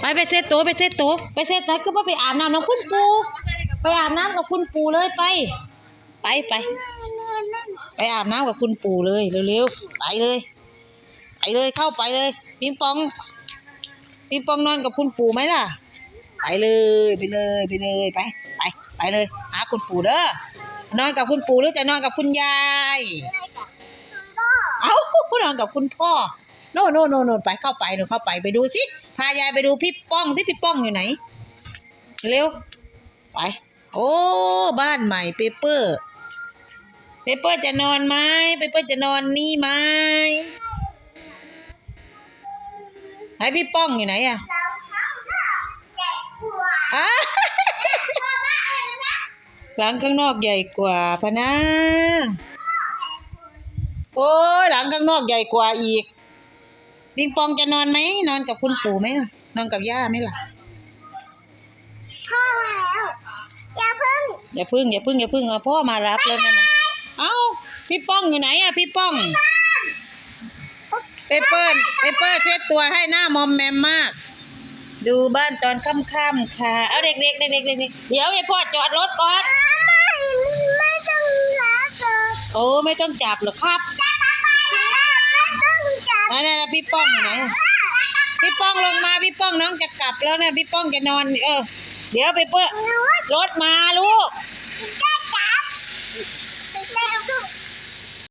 ไปไปเซ็ตตัวไปเซ็ตตัวไปเซ็ตไหนก็ว่าไปอาบน้ำน้ำคุณปูไปอาบน้ำกับคุณปูเลยไป ไปไป ไปอาบน้ำกับคุณปูเลยเร็วๆไปเลย ไปเลยเข้าไปเลยปิงปองปิงปองนอนกับคุณปู่ไหมล่ะ ไปเลยไปเลยไปเลยไป ไปไปเลยหาคุณปู่เด้อนอนกับคุณปู่หรือจะนอนกับคุณยาย เอ้านอนกับคุณพ่อ โน่นโน่นโน่นโน่นไปเข้าไปหนูเข้าไปไปดูสิพายายไปดูพี่ป้องที่พี่ป้องอยู่ไหน เร็ว ไป โอ้บ้านใหม่เปเปอร์เปเปอร์จะนอนไหมเปเปอร์จะนอนนี่ไหมไหนพี่ป้องอยู่ไหนอะอ้าหลังข้างนอกใหญ่กว่าพะนะโอ้ยหลังข้างนอกใหญ่กว่าอีก ปิงปองจะนอนไหมนอนกับคุณปู่ไหมล่ะนอนกับย่าไหมล่ะพ่อแล้วอย่าเพิ่งอย่าพึ่งอย่าพึ่งอย่าพึ่งเอาพ่อมารับแล้วนั่นน่ะเอ้าพี่ป้องอยู่ไหนอะพี่ป้องเปเปิ้ลเปเปิ้ลเช็ดตัวให้หน้ามอมแมมมาก ดูบ้านตอนค่ำๆค่ะ เอาเด็กๆเด็กๆเด็กๆเดี๋ยวไปพ่อจอดรถก่อนไม่ไม่ต้องรับเลยโอ้ไม่ต้องจับหรอกครับไม่ต้ อันนั่นนะพี่ป้องอยู่ไหนพี่ป้องลงมาพี่ป้องน้องจะกลับแล้วนะพี่ป้องจะนอน เออ เดี๋ยวไปเปื้อรถมาลูก